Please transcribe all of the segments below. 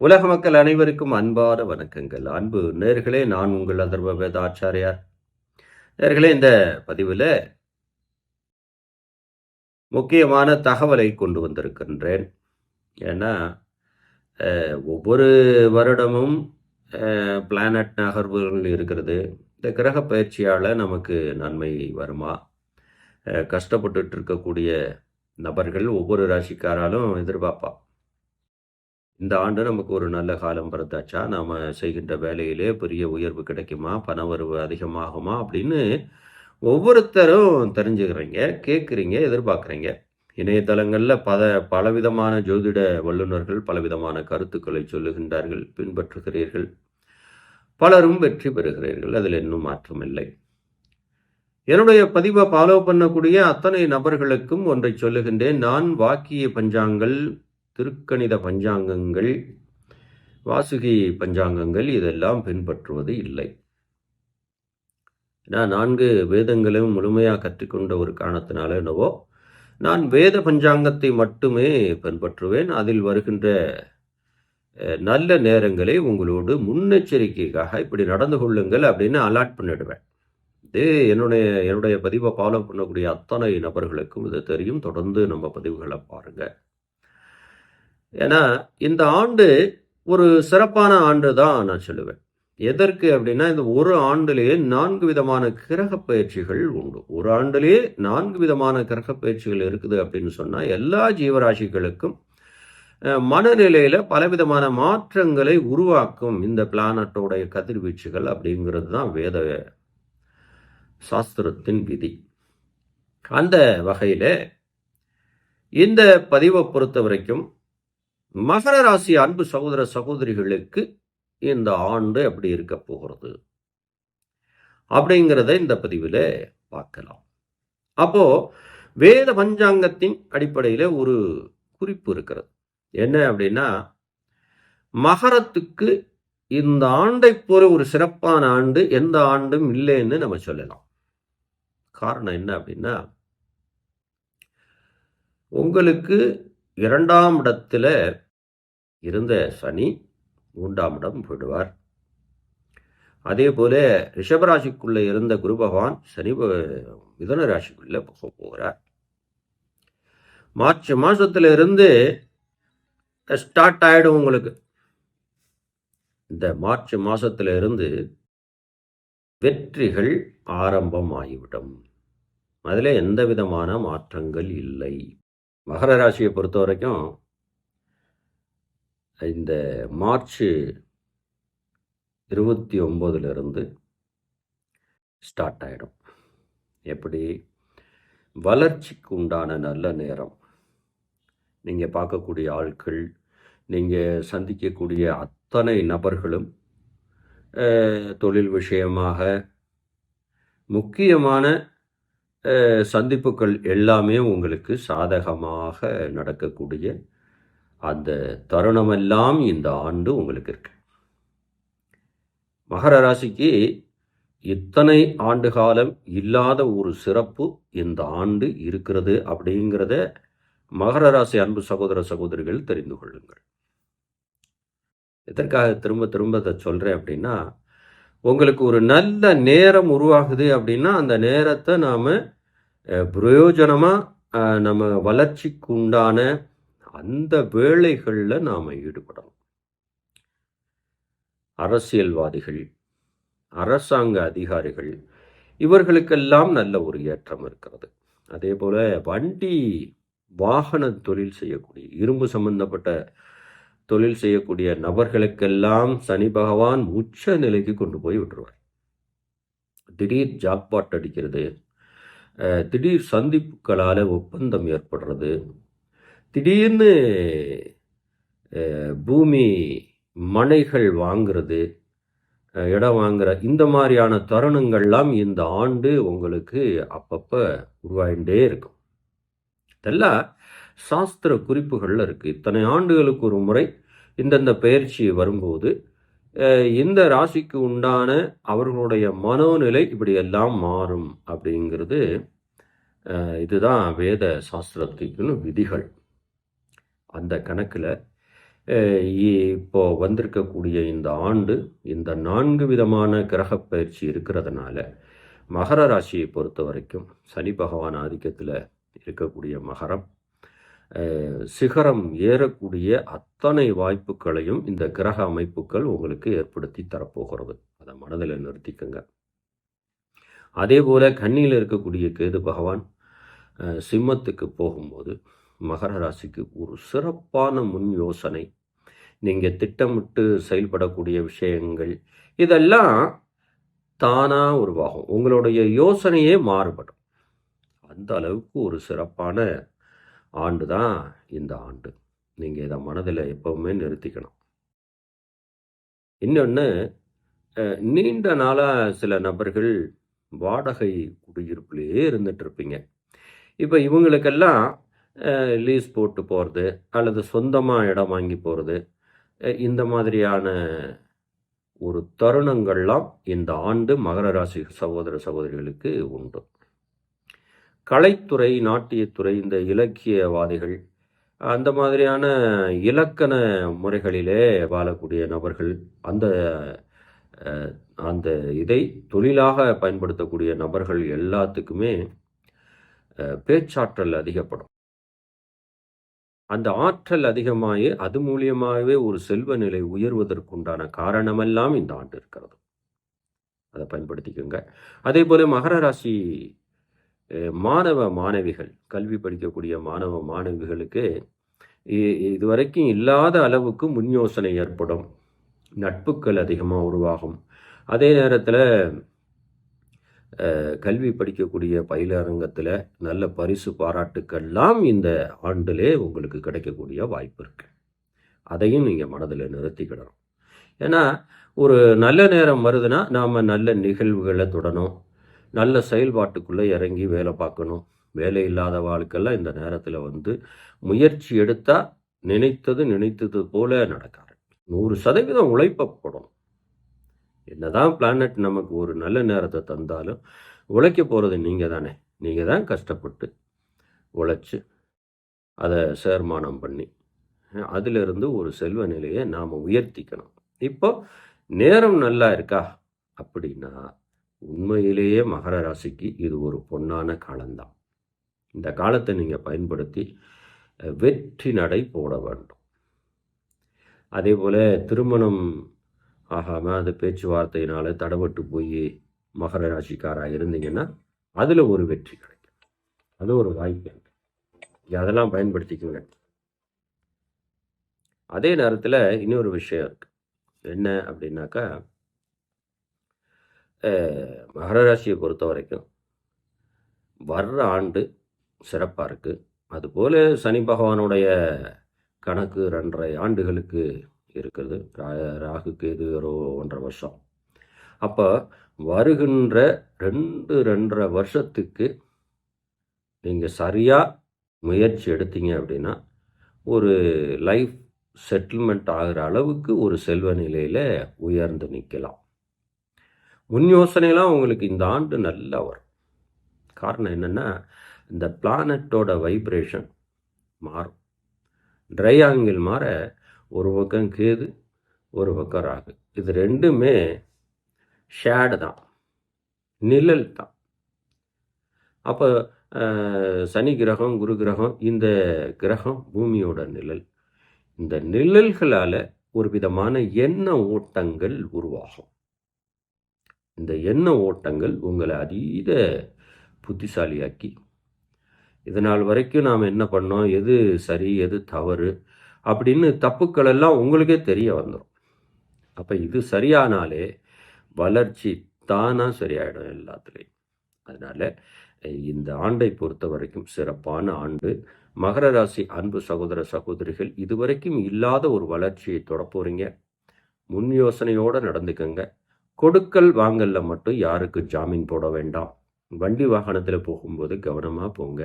உலக மக்கள் அனைவருக்கும் அன்பான வணக்கங்கள். அன்பு நேர்களே நான் உங்கள் அதர்வ வேதாச்சாரியார். நேர்களே இந்த பதிவில் முக்கியமான தகவலை கொண்டு வந்திருக்கின்றேன். ஏன்னா ஒவ்வொரு வருடமும் பிளானட் நகர்வுகள் இருக்கிறது. இந்த கிரக பயிற்சியால் நமக்கு நன்மை வருமா? கஷ்டப்பட்டுட்டு இருக்கக்கூடிய நபர்கள் ஒவ்வொரு ராசிக்காராலும் எதிர்பார்ப்பான் இந்த ஆண்டு நமக்கு ஒரு நல்ல காலம் பிறந்தாச்சா? நாம் செய்கின்ற வேலையிலே பெரிய உயர்வு கிடைக்குமா? பண வரவு அதிகமாகுமா? அப்படின்னு ஒவ்வொருத்தரும் தெரிஞ்சுக்கிறீங்க கேட்குறீங்க எதிர்பார்க்குறீங்க. இணையதளங்களில் பல பலவிதமான ஜோதிட வல்லுநர்கள் பலவிதமான கருத்துக்களை சொல்லுகின்றார்கள் பின்பற்றுகிறீர்கள். பலரும் வெற்றி பெறுகிறீர்கள் அதில் இன்னும் மாற்றமில்லை என்னுடைய பதிவை ஃபாலோ பண்ணக்கூடிய அத்தனை நபர்களுக்கும் ஒன்றை சொல்லுகின்றேன். நான் வாக்கிய பஞ்சாங்கள் திருக்கணித பஞ்சாங்கங்கள் வாசுகி பஞ்சாங்கங்கள் இதெல்லாம் பின்பற்றுவது இல்லை. நான் நான்கு வேதங்களும் முழுமையாக கற்றுக்கொண்ட ஒரு காரணத்தினால என்னவோ நான் வேத பஞ்சாங்கத்தை மட்டுமே பின்பற்றுவேன். அதில் வருகின்ற நல்ல நேரங்களை உங்களோடு முன்னெச்சரிக்கைக்காக இப்படி நடந்து கொள்ளுங்கள் அப்படின்னு அலாட் பண்ணிடுவேன். இது என்னுடைய என்னுடைய பதிவை ஃபாலோ பண்ணக்கூடிய அத்தனை நபர்களுக்கும் இது தெரியும். தொடர்ந்து நம்ம பதிவுகளை பாருங்கள் ஏன்னா இந்த ஆண்டு ஒரு சிறப்பான ஆண்டு தான் நான் சொல்லுவேன். எதற்கு அப்படின்னா இந்த ஒரு ஆண்டிலேயே நான்கு விதமான கிரக பயிற்சிகள் உண்டு. ஒரு ஆண்டிலேயே நான்கு விதமான கிரக பயிற்சிகள் இருக்குது அப்படின்னு சொன்னால் எல்லா ஜீவராசிகளுக்கும் மனநிலையில் பலவிதமான மாற்றங்களை உருவாக்கும் இந்த பிளானட்டோடைய கதிர்வீச்சுகள் அப்படிங்கிறது தான் வேத சாஸ்திரத்தின் விதி. அந்த வகையில் இந்த பதிவை பொறுத்த வரைக்கும் மகர ராசி அன்பு சகோதர சகோதரிகளுக்கு இந்த ஆண்டு எப்படி இருக்க போகிறது? அப்படிங்கிறத இந்த பதிவில் பார்க்கலாம். அப்போ வேத பஞ்சாங்கத்தின் அடிப்படையில் ஒரு குறிப்பு இருக்கிறது. என்ன அப்படின்னா மகரத்துக்கு இந்த ஆண்டை போல ஒரு சிறப்பான ஆண்டு எந்த ஆண்டும் இல்லைன்னு நம்ம சொல்லலாம். காரணம் என்ன அப்படின்னா உங்களுக்கு இரண்டாம் இடத்துல இருந்த சனி மூன்றாம் இடம் போயிடுவார். அதே போல ரிஷபராசிக்குள்ளே இருந்த குரு பகவான் சனி மிதன ராசிக்குள்ளே போக போகிறார். மார்ச் மாசத்துல இருந்து ஸ்டார்ட் ஆகிடும் உங்களுக்கு. இந்த மார்ச் மாசத்துல இருந்து வெற்றிகள் ஆரம்பம் ஆகிவிடும் அதில் எந்த விதமான மாற்றங்கள் இல்லை. மகர ராசியை பொறுத்த வரைக்கும் இந்த மார்ச் இருபத்தி ஒம்போதுலேருந்து ஸ்டார்ட் ஆகிடும் எப்படி? வளர்ச்சிக்கு உண்டான நல்ல நேரம். நீங்கள் பார்க்கக்கூடிய ஆட்கள் நீங்கள் சந்திக்கக்கூடிய அத்தனை நபர்களும் தொழில் விஷயமாக முக்கியமான சந்திப்புகள் எல்லாமே உங்களுக்கு சாதகமாக நடக்கக்கூடிய அந்த தருணமெல்லாம் இந்த ஆண்டு உங்களுக்கு இருக்கு. மகர ராசிக்கு இத்தனை ஆண்டு காலம் இல்லாத ஒரு சிறப்பு இந்த ஆண்டு இருக்கிறது அப்படிங்கிறத மகர ராசி அன்பு சகோதர சகோதரிகள் தெரிந்து கொள்ளுங்கள். எதற்காக திரும்ப திரும்ப இதை சொல்கிறேன் அப்படின்னா உங்களுக்கு ஒரு நல்ல நேரம் உருவாகுது அப்படின்னா அந்த நேரத்தை நாம் பிரயோஜனமாக நம்ம வளர்ச்சிக்கு உண்டான அந்த வேலைகளில் நாம் ஈடுபடணும். அரசியல்வாதிகள் அரசாங்க அதிகாரிகள் இவர்களுக்கெல்லாம் நல்ல ஒரு ஏற்றம் இருக்கிறது. அதே போல வண்டி வாகன தொழில் செய்யக்கூடிய இரும்பு சம்பந்தப்பட்ட தொழில் செய்யக்கூடிய நபர்களுக்கெல்லாம் சனி பகவான் உச்ச நிலைக்கு கொண்டு போய் விட்டுருவார். திடீர் ஜாக்பாட் அடிக்கிறது திடீர் சந்திப்புகளால் ஒப்பந்தம் ஏற்படுறது திடீர்னு பூமி மனைகள் வாங்குறது இடம் வாங்குற இந்த மாதிரியான தருணங்கள்லாம் இந்த ஆண்டு உங்களுக்கு அப்பப்போ உருவாயிண்டே இருக்கும். இதெல்லாம் சாஸ்திர குறிப்புகளில் இருக்குது இத்தனை ஆண்டுகளுக்கு ஒரு முறை இந்தந்த பயிற்சி வரும்போது இந்த ராசிக்கு உண்டான அவர்களுடைய மனோநிலை இப்படி எல்லாம் மாறும் அப்படிங்கிறது இதுதான் வேத சாஸ்திரத்துக்குன்னு விதிகள். அந்த கணக்கில் இப்போ வந்திருக்கக்கூடிய இந்த ஆண்டு இந்த நான்கு விதமான கிரகப் பயிற்சி இருக்கிறதுனால மகர ராசியை பொறுத்த வரைக்கும் சனி பகவான் ஆதிக்கத்தில் இருக்கக்கூடிய மகரம் சிகரம் ஏறக்கூடிய அத்தனை வாய்ப்புகளையும் இந்த கிரக அமைப்புகள் உங்களுக்கு ஏற்படுத்தி தரப்போகிறது. அதை மனதில் நிறுத்திக்கங்க. அதே போல கண்ணியில் இருக்கக்கூடிய கேது பகவான் சிம்மத்துக்கு போகும்போது மகர ராசிக்கு ஒரு சிறப்பான முன் யோசனை. நீங்கள் திட்டமிட்டு செயல்படக்கூடிய விஷயங்கள் இதெல்லாம் தானாக உருவாகும். உங்களுடைய யோசனையே மாறுபடும். அந்த அளவுக்கு ஒரு சிறப்பான ஆண்டு தான் இந்த ஆண்டு. நீங்கள் இதை மனதில் எப்பவுமே நிறுத்திக்கணும். இன்னொன்று நீண்ட நாளாக சில நபர்கள் வாடகை குடியிருப்புலேயே இருந்துகிட்ருப்பீங்க இப்போ இவங்களுக்கெல்லாம் லீஸ் போட்டு போகிறது அல்லது சொந்தமாக இடம் வாங்கி போகிறது இந்த மாதிரியான ஒரு தருணங்கள்லாம் இந்த ஆண்டு மகர ராசி சகோதர சகோதரிகளுக்கு உண்டு. கலைத்துறை நாட்டியத்துறை இந்த இலக்கியவாதிகள் அந்த மாதிரியான இலக்கண முறைகளிலே வாழக்கூடிய நபர்கள் அந்த அந்த இதை தொழிலாக பயன்படுத்தக்கூடிய நபர்கள் எல்லாத்துக்குமே பேச்சாற்றல் அதிகப்படும். அந்த ஆற்றல் அதிகமாகி அது மூலியமாகவே ஒரு செல்வ நிலை உயர்வதற்குண்டான காரணமெல்லாம் இந்த ஆண்டு இருக்கிறது. அதை பயன்படுத்திக்கோங்க. அதே போல மகர ராசி மாணவ மாணவிகள் கல்வி படிக்கக்கூடிய மாணவ மாணவிகளுக்கு இதுவரைக்கும் இல்லாத அளவுக்கு முன் யோசனை ஏற்படும். நட்புகள் அதிகமாக உருவாகும். அதே நேரத்தில் கல்வி படிக்கக்கூடிய பயிலரங்கத்தில் நல்ல பரிசு பாராட்டுக்கள்லாம் இந்த ஆண்டிலே உங்களுக்கு கிடைக்கக்கூடிய வாய்ப்பு இருக்கு. அதையும் நீங்கள் மனதில் நிறுத்திக்கிடணும். ஏன்னா ஒரு நல்ல நேரம் வருதுன்னா நாம் நல்ல நிகழ்வுகளை தொடணும். நல்ல செயல்பாட்டுக்குள்ளே இறங்கி வேலை பார்க்கணும். வேலை இல்லாத வாழ்க்கெல்லாம் இந்த நேரத்தில் வந்து முயற்சி எடுத்தால் நினைத்தது நினைத்தது போல நடக்காது. நூறு சதவீதம் உழைப்பப்படும் என்னதான் பிளானட் நமக்கு ஒரு நல்ல நேரத்தை தந்தாலும் உழைக்க போகிறது நீங்கள் தானே. நீங்கள் தான் கஷ்டப்பட்டு உழைச்சி அதை சேர்மானம் பண்ணி அதிலிருந்து ஒரு செல்வ நிலையை நாம் உயர்த்திக்கணும். இப்போ நேரம் நல்லா இருக்கா? அப்படின்னா உண்மையிலேயே மகர ராசிக்கு இது ஒரு பொன்னான காலம்தான். இந்த காலத்தை நீங்கள் பயன்படுத்தி வெற்றி நடை போட வேண்டும். அதே போல் திருமணம் ஆகாமல் அது பேச்சுவார்த்தையினால் தடபட்டு போய் மகர ராசிக்காராக இருந்தீங்கன்னா அதில் ஒரு வெற்றி கிடைக்கும். அது ஒரு வாய்ப்பு இருக்கு. அதெல்லாம் பயன்படுத்திக்கோங்க. அதே நேரத்தில் இன்னொரு விஷயம் இருக்கு. என்ன அப்படின்னாக்கா மகரராசியை பொறுத்த வரைக்கும் வர்ற ஆண்டு சிறப்பாக இருக்குது அதுபோல் சனி பகவானுடைய கணக்கு ரெண்டரை ஆண்டுகளுக்கு இருக்கிறது. ரா- ராகு கேது ஒரு ஒன்றரை வருஷம். அப்போ வருகின்ற ரெண்டு ரெண்டரை வருஷத்துக்கு நீங்கள் சரியாக முயற்சி எடுத்தீங்க அப்படின்னா ஒரு லைஃப் செட்டில்மெண்ட் ஆகிற அளவுக்கு ஒரு செல்வ நிலையில் உயர்ந்து நிற்கலாம் முன் யோசனைலாம் உங்களுக்கு இந்த ஆண்டு நல்லா வரும். காரணம் என்னென்னா இந்த பிளானட்டோட வைப்ரேஷன் மாறும். ட்ரை ஆங்கிள் மாற ஒரு பக்கம் கேது ஒரு பக்கம் ராகு. இது ரெண்டுமே ஷேடு தான். நிழல் தான். அப்போ சனி கிரகம் குரு கிரகம் இந்த கிரகம் பூமியோட நிழல். இந்த நிழல்களால் ஒரு விதமான எண்ண ஓட்டங்கள் உருவாகும். இந்த எண்ண ஓட்டங்கள் உங்களை அதீத புத்திசாலியாக்கி இதனால் வரைக்கும் நாம் என்ன பண்ணோம் எது சரி எது தவறு அப்படின்னு தப்புக்கள் எல்லாம் உங்களுக்கே தெரிய வந்துடும் அப்போ இது சரியானாலே வளர்ச்சி தானாக சரியாயிடும் எல்லாத்துலேயும். அதனால் இந்த ஆண்டை பொறுத்த வரைக்கும் சிறப்பான ஆண்டு. மகர ராசி அன்பு சகோதர சகோதரிகள் இதுவரைக்கும் இல்லாத ஒரு வளர்ச்சியை தொடப்போகிறீங்க முன் யோசனையோடு நடந்துக்கங்க. கொடுக்கல் வாங்கல்ல மட்டும் யாருக்கு ஜாமீன் போட வேண்டாம். வண்டி வாகனத்தில் போகும்போது கவனமாக போங்க.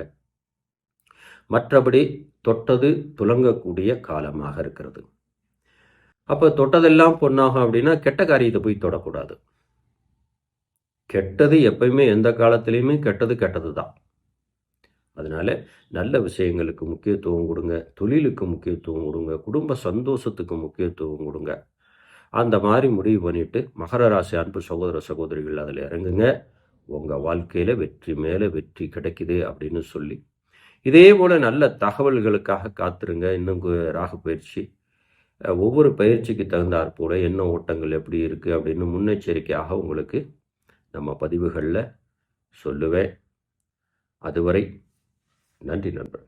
மற்றபடி தொட்டது துலங்கக்கூடிய காலமாக இருக்கிறது. அப்போ தொட்டதெல்லாம் பொண்ணாகும் அப்படின்னா கெட்ட காரியத்தை போய் தொடக்கூடாது. கெட்டது எப்பயுமே எந்த காலத்துலேயுமே கெட்டது கெட்டது தான் அதனால் நல்ல விஷயங்களுக்கு முக்கியத்துவம் கொடுங்க. தொழிலுக்கு முக்கியத்துவம் கொடுங்க. குடும்ப சந்தோஷத்துக்கு முக்கியத்துவம் கொடுங்க. அந்த மாதிரி முடிவு பண்ணிவிட்டு மகர ராசி அன்பு சகோதர சகோதரிகள் அதில் இறங்குங்க. உங்கள் வாழ்க்கையில் வெற்றி மேலே வெற்றி கிடைக்குது அப்படின்னு சொல்லி. இதே போல் நல்ல தகவல்களுக்காக காத்துருங்க. இன்னும் ராக பயிற்சி. ஒவ்வொரு பயிற்சிக்கு தகுந்தாற் போல என்ன ஓட்டங்கள் எப்படி இருக்குது அப்படின்னு முன்னெச்சரிக்கையாக உங்களுக்கு நம்ம பதிவுகளில் சொல்லுவேன். அதுவரை நன்றி நண்பர்